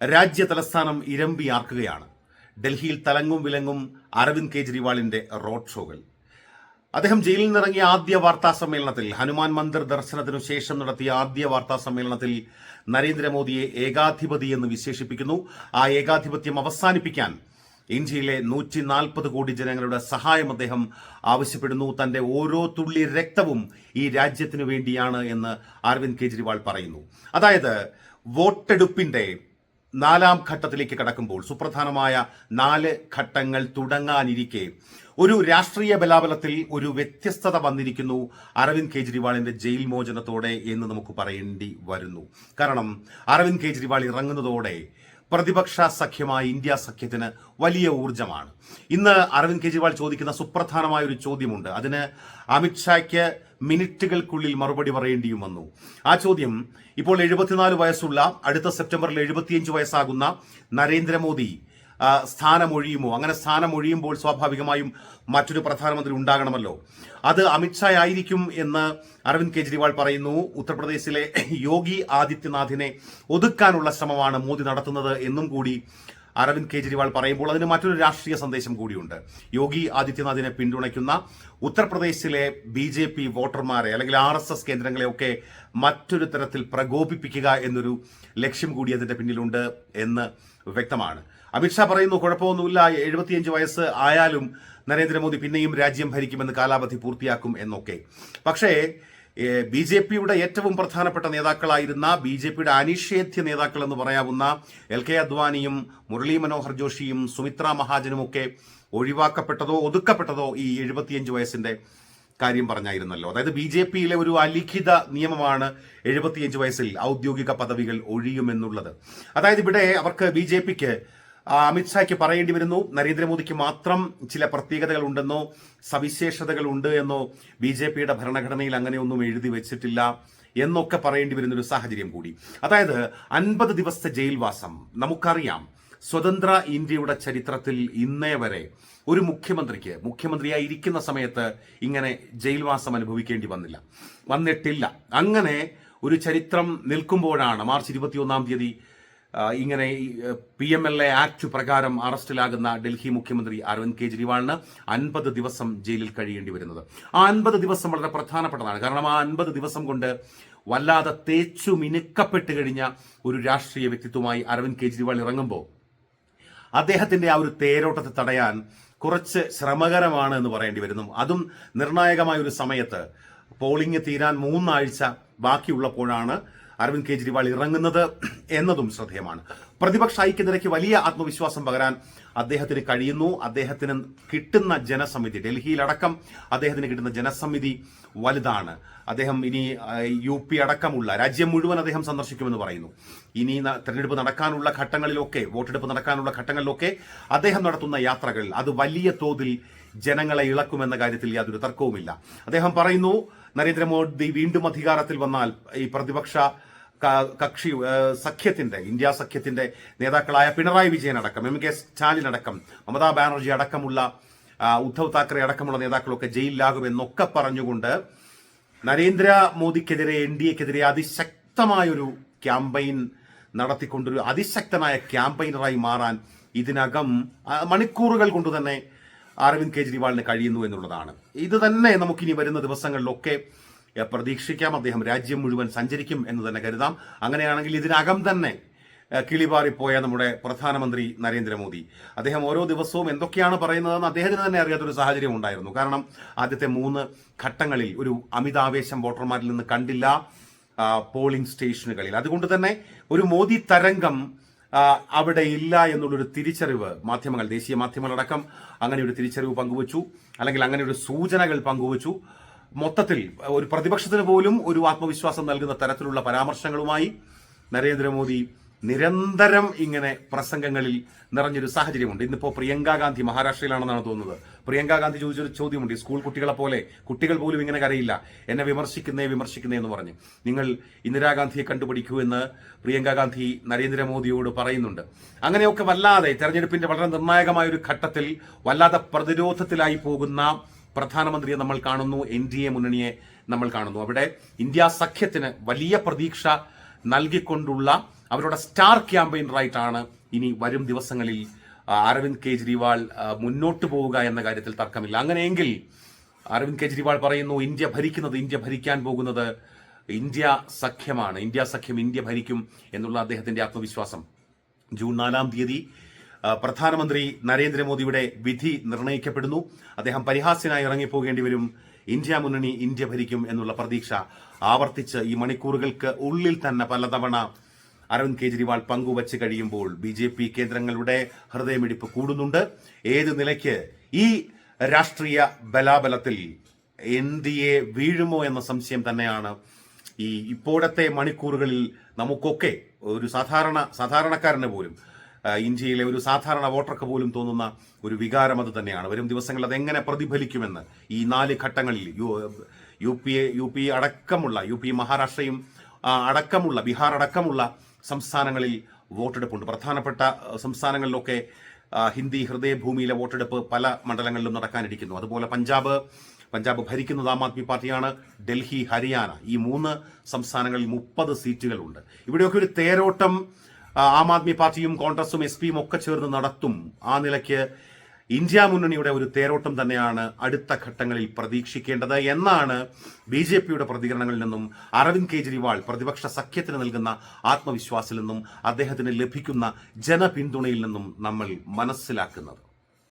രാജ്യ തലസ്ഥാനം ഇരമ്പിയാർക്കുകയാണ് ഡൽഹിയിൽ തലങ്ങും വിലങ്ങും അരവിന്ദ് കെജ്രിവാളിന്റെ റോഡ് ഷോകൾ. അദ്ദേഹം ജയിലിൽ നിന്നിറങ്ങിയ ആദ്യ വാർത്താ സമ്മേളനത്തിൽ ഹനുമാൻ മന്ദിർ ദർശനത്തിനു ശേഷം നടത്തിയ ആദ്യ വാർത്താ സമ്മേളനത്തിൽ നരേന്ദ്രമോദിയെ ഏകാധിപതി എന്ന് വിശേഷിപ്പിക്കുന്നു. ആ ഏകാധിപത്യം അവസാനിപ്പിക്കാൻ ഇന്ത്യയിലെ നൂറ്റി നാൽപ്പത് കോടി ജനങ്ങളുടെ സഹായം അദ്ദേഹം ആവശ്യപ്പെടുന്നു. തന്റെ ഓരോ തുള്ളി രക്തവും ഈ രാജ്യത്തിനു വേണ്ടിയാണ് എന്ന് അരവിന്ദ് കെജ്രിവാൾ പറയുന്നു. അതായത് വോട്ടെടുപ്പിന്റെ നാലാം ഘട്ടത്തിലേക്ക് കടക്കുമ്പോൾ സുപ്രധാനമായ നാല് ഘട്ടങ്ങൾ തുടങ്ങാനിരിക്കെ. ഒരു രാഷ്ട്രീയ ബലാബലത്തിൽ ഒരു വ്യത്യസ്തത വന്നിരിക്കുന്നു. അരവിന്ദ് കെജ്രിവാളിന്റെ ജയിൽ മോചനത്തോടെ എന്ന് നമുക്ക് പറയേണ്ടി വരുന്നു. കാരണം അരവിന്ദ് കെജ്രിവാൾ ഇറങ്ങുന്നതോടെ പ്രതിപക്ഷ സഖ്യമായ ഇന്ത്യ സഖ്യത്തിന് വലിയ ഊർജമാണ് ഇന്ന് അരവിന്ദ് കെജ്രിവാൾ ചോദിക്കുന്ന സുപ്രധാനമായ ഒരു ചോദ്യമുണ്ട്. അതിന് അമിത്ഷായ്ക്ക് മിനിറ്റുകൾക്കുള്ളിൽ മറുപടി പറയേണ്ടിയും വന്നു. ആ ചോദ്യം ഇപ്പോൾ എഴുപത്തിനാല് വയസ്സുള്ള അടുത്ത സെപ്റ്റംബറിൽ എഴുപത്തിയഞ്ച് വയസ്സാകുന്ന നരേന്ദ്രമോദി സ്ഥാനമൊഴിയുമോ? അങ്ങനെ സ്ഥാനമൊഴിയുമ്പോൾ സ്വാഭാവികമായും മറ്റൊരു പ്രധാനമന്ത്രി ഉണ്ടാകണമല്ലോ. അത് അമിത്ഷാ ആയിരിക്കും എന്ന് അരവിന്ദ് കെജ്രിവാൾ പറയുന്നു. ഉത്തർപ്രദേശിലെ യോഗി ആദിത്യനാഥിനെ ഒതുക്കാനുള്ള ശ്രമമാണ് മോദി നടത്തുന്നത് എന്നും കൂടി അരവിന്ദ് കെജ്രിവാൾ പറയുമ്പോൾ അതിന് മറ്റൊരു രാഷ്ട്രീയ സന്ദേശം കൂടിയുണ്ട്. യോഗി ആദിത്യനാഥിനെ പിന്തുണയ്ക്കുന്ന ഉത്തർപ്രദേശിലെ ബി ജെ പി വോട്ടർമാരെ അല്ലെങ്കിൽ ആർ എസ് എസ് കേന്ദ്രങ്ങളെയൊക്കെ മറ്റൊരു തരത്തിൽ പ്രകോപിപ്പിക്കുക എന്നൊരു ലക്ഷ്യം കൂടി അതിന്റെ പിന്നിലുണ്ട് എന്ന് വ്യക്തമാണ്. അമിത്ഷാ പറയുന്നു കുഴപ്പമൊന്നുമില്ല എഴുപത്തിയഞ്ച് വയസ്സ് ആയാലും നരേന്ദ്രമോദി പിന്നെയും രാജ്യം ഭരിക്കുമെന്ന് കാലാവധി പൂർത്തിയാക്കും എന്നൊക്കെ. പക്ഷേ ബി ജെ പിയുടെ ഏറ്റവും പ്രധാനപ്പെട്ട നേതാക്കളായിരുന്ന ബി ജെ പിയുടെ അനിഷേധ്യ നേതാക്കൾ എന്ന് പറയാവുന്ന എൽ കെ അദ്വാനിയും മുരളി മനോഹർ ജോഷിയും സുമിത്ര മഹാജനും ഒക്കെ ഒഴിവാക്കപ്പെട്ടതോ ഒതുക്കപ്പെട്ടതോ ഈ എഴുപത്തിയഞ്ച് വയസ്സിന്റെ കാര്യം പറഞ്ഞായിരുന്നല്ലോ. അതായത് ബി ജെ പിയിലെ ഒരു അലിഖിത നിയമമാണ് എഴുപത്തിയഞ്ച് വയസ്സിൽ ഔദ്യോഗിക പദവികൾ ഒഴിയുമെന്നുള്ളത്. അതായത് ഇവിടെ അവർക്ക് ബി ജെ പിക്ക് അമിത്ഷായ്ക്ക് പറയേണ്ടി വരുന്നു. നരേന്ദ്രമോദിക്ക് മാത്രം ചില പ്രത്യേകതകൾ ഉണ്ടെന്നോ സവിശേഷതകൾ ഉണ്ട് എന്നോ ബി ജെ പിയുടെ ഭരണഘടനയിൽ അങ്ങനെയൊന്നും എഴുതി വെച്ചിട്ടില്ല എന്നൊക്കെ പറയേണ്ടി വരുന്ന ഒരു സാഹചര്യം കൂടി. അതായത് അൻപത് ദിവസത്തെ ജയിൽവാസം. നമുക്കറിയാം സ്വതന്ത്ര ഇന്ത്യയുടെ ചരിത്രത്തിൽ ഇന്നേ വരെ ഒരു മുഖ്യമന്ത്രിക്ക് മുഖ്യമന്ത്രിയായി ഇരിക്കുന്ന സമയത്ത് ഇങ്ങനെ ജയിൽവാസം അനുഭവിക്കേണ്ടി വന്നില്ല. വന്നിട്ടില്ല. അങ്ങനെ ഒരു ചരിത്രം നിൽക്കുമ്പോഴാണ് മാർച്ച് ഇരുപത്തിയൊന്നാം തീയതി ഇങ്ങനെ P M L A act പ്രകാരം അറസ്റ്റിലാകുന്ന ഡൽഹി മുഖ്യമന്ത്രി അരവിന്ദ് കെജ്രിവാളിന് അൻപത് ദിവസം ജയിലിൽ കഴിയേണ്ടി വരുന്നത്. ആ അൻപത് ദിവസം വളരെ പ്രധാനപ്പെട്ടതാണ്. കാരണം ആ അൻപത് ദിവസം കൊണ്ട് വല്ലാതെ തേച്ചു മിനുക്കപ്പെട്ട് കഴിഞ്ഞ ഒരു രാഷ്ട്രീയ വ്യക്തിത്വമായി അരവിന്ദ് കെജ്രിവാൾ ഇറങ്ങുമ്പോൾ അദ്ദേഹത്തിന്റെ ആ ഒരു തേരോട്ടത്തെ തടയാൻ കുറച്ച് ശ്രമകരമാണ് എന്ന് പറയേണ്ടി വരുന്നു. അതും നിർണായകമായ ഒരു സമയത്ത് പോളിംഗ് തീരാൻ മൂന്നാഴ്ച ബാക്കിയുള്ളപ്പോഴാണ് അരവിന്ദ് കെജ്രിവാൾ ഇറങ്ങുന്നത് എന്നതും ശ്രദ്ധേയമാണ്. പ്രതിപക്ഷ ഐക്യനിരയ്ക്ക് വലിയ ആത്മവിശ്വാസം പകരാൻ അദ്ദേഹത്തിന് കഴിയുന്നു. അദ്ദേഹത്തിന് കിട്ടുന്ന ജനസമിതി ഡൽഹിയിലടക്കം അദ്ദേഹത്തിന് കിട്ടുന്ന ജനസമിതി വലുതാണ്. അദ്ദേഹം ഇനി യു പി അടക്കമുള്ള രാജ്യം മുഴുവൻ അദ്ദേഹം സന്ദർശിക്കുമെന്ന് പറയുന്നു. ഇനി തെരഞ്ഞെടുപ്പ് നടക്കാനുള്ള ഘട്ടങ്ങളിലൊക്കെ വോട്ടെടുപ്പ് നടക്കാനുള്ള ഘട്ടങ്ങളിലൊക്കെ അദ്ദേഹം നടത്തുന്ന യാത്രകൾ അത് വലിയ തോതിൽ ജനങ്ങളെ ഇളക്കുമെന്ന കാര്യത്തിൽ യാതൊരു തർക്കവുമില്ല. അദ്ദേഹം പറയുന്നു നരേന്ദ്രമോദി വീണ്ടും അധികാരത്തിൽ വന്നാൽ ഈ പ്രതിപക്ഷ കക്ഷി സഖ്യത്തിന്റെ ഇന്ത്യ സഖ്യത്തിന്റെ നേതാക്കളായ പിണറായി വിജയൻ അടക്കം എം കെ സ്റ്റാലിൻ അടക്കം മമതാ ബാനർജി അടക്കമുള്ള ഉദ്ധവ് താക്കറെ അടക്കമുള്ള നേതാക്കളൊക്കെ ജയിലിലാകുമെന്നൊക്കെ പറഞ്ഞുകൊണ്ട് നരേന്ദ്രമോദിക്കെതിരെ എൻ ഡി എക്കെതിരെ അതിശക്തമായൊരു ക്യാമ്പയിൻ നടത്തിക്കൊണ്ടൊരു അതിശക്തനായ ക്യാമ്പയിനറായി മാറാൻ ഇതിനകം മണിക്കൂറുകൾ കൊണ്ട് തന്നെ അരവിന്ദ് കെജ്രിവാളിന് കഴിയുന്നു എന്നുള്ളതാണ്. ഇത് തന്നെ നമുക്കിനി വരുന്ന ദിവസങ്ങളിലൊക്കെ പ്രതീക്ഷിക്കാം. അദ്ദേഹം രാജ്യം മുഴുവൻ സഞ്ചരിക്കും എന്ന് തന്നെ കരുതാം. അങ്ങനെയാണെങ്കിൽ ഇതിനകം തന്നെ കിളിപാറിപ്പോയ നമ്മുടെ പ്രധാനമന്ത്രി നരേന്ദ്രമോദി. അദ്ദേഹം ഓരോ ദിവസവും എന്തൊക്കെയാണ് പറയുന്നതെന്ന് അദ്ദേഹത്തിന് തന്നെ അറിയാത്തൊരു സാഹചര്യം ഉണ്ടായിരുന്നു. കാരണം ആദ്യത്തെ മൂന്ന് ഘട്ടങ്ങളിൽ ഒരു അമിതാവേശം വോട്ടർമാരിൽ നിന്ന് കണ്ടില്ല പോളിംഗ് സ്റ്റേഷനുകളിൽ. അതുകൊണ്ട് തന്നെ ഒരു മോദി തരംഗം അവിടെ ഇല്ല എന്നുള്ളൊരു തിരിച്ചറിവ് മാധ്യമങ്ങൾ ദേശീയ മാധ്യമങ്ങളടക്കം അങ്ങനെ ഒരു തിരിച്ചറിവ് പങ്കുവച്ചു. അല്ലെങ്കിൽ അങ്ങനെ ഒരു സൂചനകൾ പങ്കുവച്ചു. മൊത്തത്തിൽ ഒരു പ്രതിപക്ഷത്തിന് പോലും ഒരു ആത്മവിശ്വാസം നൽകുന്ന തരത്തിലുള്ള പരാമർശങ്ങളുമായി നരേന്ദ്രമോദി നിരന്തരം ഇങ്ങനെ പ്രസംഗങ്ങളിൽ നിറഞ്ഞൊരു സാഹചര്യമുണ്ട്. ഇന്നിപ്പോ പ്രിയങ്ക ഗാന്ധി മഹാരാഷ്ട്രയിലാണെന്നാണ് തോന്നുന്നത്. പ്രിയങ്ക ഗാന്ധി ചോദിച്ചൊരു ചോദ്യമുണ്ട്. സ്കൂൾ കുട്ടികളെ പോലെ കുട്ടികൾ പോലും ഇങ്ങനെ കരയില്ല. എന്നെ വിമർശിക്കുന്നേ വിമർശിക്കുന്നേ എന്ന് പറഞ്ഞു. നിങ്ങൾ ഇന്ദിരാഗാന്ധിയെ കണ്ടുപിടിക്കൂ എന്ന് പ്രിയങ്ക ഗാന്ധി നരേന്ദ്രമോദിയോട് പറയുന്നുണ്ട്. അങ്ങനെയൊക്കെ വല്ലാതെ തെരഞ്ഞെടുപ്പിന്റെ വളരെ നിർണായകമായ ഒരു ഘട്ടത്തിൽ വല്ലാതെ പ്രതിരോധത്തിലായി പോകുന്ന പ്രധാനമന്ത്രിയെ നമ്മൾ കാണുന്നു എൻ ഡി എ മുന്നണിയെ നമ്മൾ കാണുന്നു. അവിടെ ഇന്ത്യ സഖ്യത്തിന് വലിയ പ്രതീക്ഷ നൽകിക്കൊണ്ടുള്ള അവരുടെ സ്റ്റാർ ക്യാമ്പയിനറായിട്ടാണ് ഇനി വരും ദിവസങ്ങളിൽ അരവിന്ദ് കെജ്രിവാൾ മുന്നോട്ട് പോവുക എന്ന കാര്യത്തിൽ തർക്കമില്ല. അങ്ങനെയെങ്കിൽ അരവിന്ദ് കെജ്രിവാൾ പറയുന്നു ഇന്ത്യ ഭരിക്കുന്നത് ഇന്ത്യ ഭരിക്കാൻ പോകുന്നത് ഇന്ത്യ സഖ്യമാണ്. ഇന്ത്യ സഖ്യം ഇന്ത്യ ഭരിക്കും എന്നുള്ള അദ്ദേഹത്തിന്റെ ആത്മവിശ്വാസം. ജൂൺ നാലാം തീയതി പ്രധാനമന്ത്രി നരേന്ദ്രമോദിയുടെ വിധി നിർണയിക്കപ്പെടുന്നു. അദ്ദേഹം പരിഹാസ്യനായി ഇറങ്ങിപ്പോകേണ്ടി വരും. ഇന്ത്യ മുന്നണി ഇന്ത്യ ഭരിക്കും എന്നുള്ള പ്രതീക്ഷ ആവർത്തിച്ച് ഈ മണിക്കൂറുകൾക്ക് ഉള്ളിൽ തന്നെ പലതവണ അരവിന്ദ് കെജ്രിവാൾ പങ്കുവച്ച് കഴിയുമ്പോൾ ബി ജെ പി കേന്ദ്രങ്ങളുടെ ഹൃദയമിടിപ്പ് കൂടുന്നുണ്ട്. ഏത് നിലയ്ക്ക് ഈ രാഷ്ട്രീയ ബലാബലത്തിൽ എൻ ഡി എ വീഴുമോ എന്ന സംശയം തന്നെയാണ് ഈ ഇപ്പോഴത്തെ മണിക്കൂറുകളിൽ നമുക്കൊക്കെ ഒരു സാധാരണ സാധാരണക്കാരന് പോലും ഇന്ത്യയിലെ ഒരു സാധാരണ വോട്ടർക്ക് പോലും തോന്നുന്ന ഒരു വികാരം അത് തന്നെയാണ്. വരും ദിവസങ്ങളിൽ എങ്ങനെ പ്രതിഫലിക്കുമെന്ന് ഈ നാല് ഘട്ടങ്ങളിൽ U U P A U P അടക്കമുള്ള യു പി മഹാരാഷ്ട്രയും അടക്കമുള്ള ബീഹാർ അടക്കമുള്ള സംസ്ഥാനങ്ങളിൽ വോട്ടെടുപ്പുണ്ട്. പ്രധാനപ്പെട്ട സംസ്ഥാനങ്ങളിലൊക്കെ ഹിന്ദി ഹൃദയഭൂമിയിലെ വോട്ടെടുപ്പ് പല മണ്ഡലങ്ങളിലും നടക്കാനിരിക്കുന്നു. അതുപോലെ പഞ്ചാബ് പഞ്ചാബ് ഭരിക്കുന്നത് ആം ആദ്മി പാർട്ടിയാണ് ഡൽഹി ഹരിയാന. ഈ മൂന്ന് സംസ്ഥാനങ്ങളിൽ മുപ്പത് സീറ്റുകളുണ്ട്. ഇവിടെയൊക്കെ ഒരു തേരോട്ടം ആം ആദ്മി പാർട്ടിയും കോൺഗ്രസും എസ് പിയും ഒക്കെ ചേർന്ന് നടത്തും. ആ നിലയ്ക്ക് ഇന്ത്യ മുന്നണിയുടെ ഒരു തേരോട്ടം തന്നെയാണ് അടുത്ത ഘട്ടങ്ങളിൽ പ്രതീക്ഷിക്കേണ്ടത് എന്നാണ് ബി ജെ പിയുടെ പ്രതികരണങ്ങളിൽ നിന്നും അരവിന്ദ് കെജ്രിവാൾ പ്രതിപക്ഷ സഖ്യത്തിന് നൽകുന്ന ആത്മവിശ്വാസത്തിൽ നിന്നും അദ്ദേഹത്തിന് ലഭിക്കുന്ന ജനപിന്തുണയിൽ നിന്നും നമ്മൾ മനസ്സിലാക്കുന്നത്.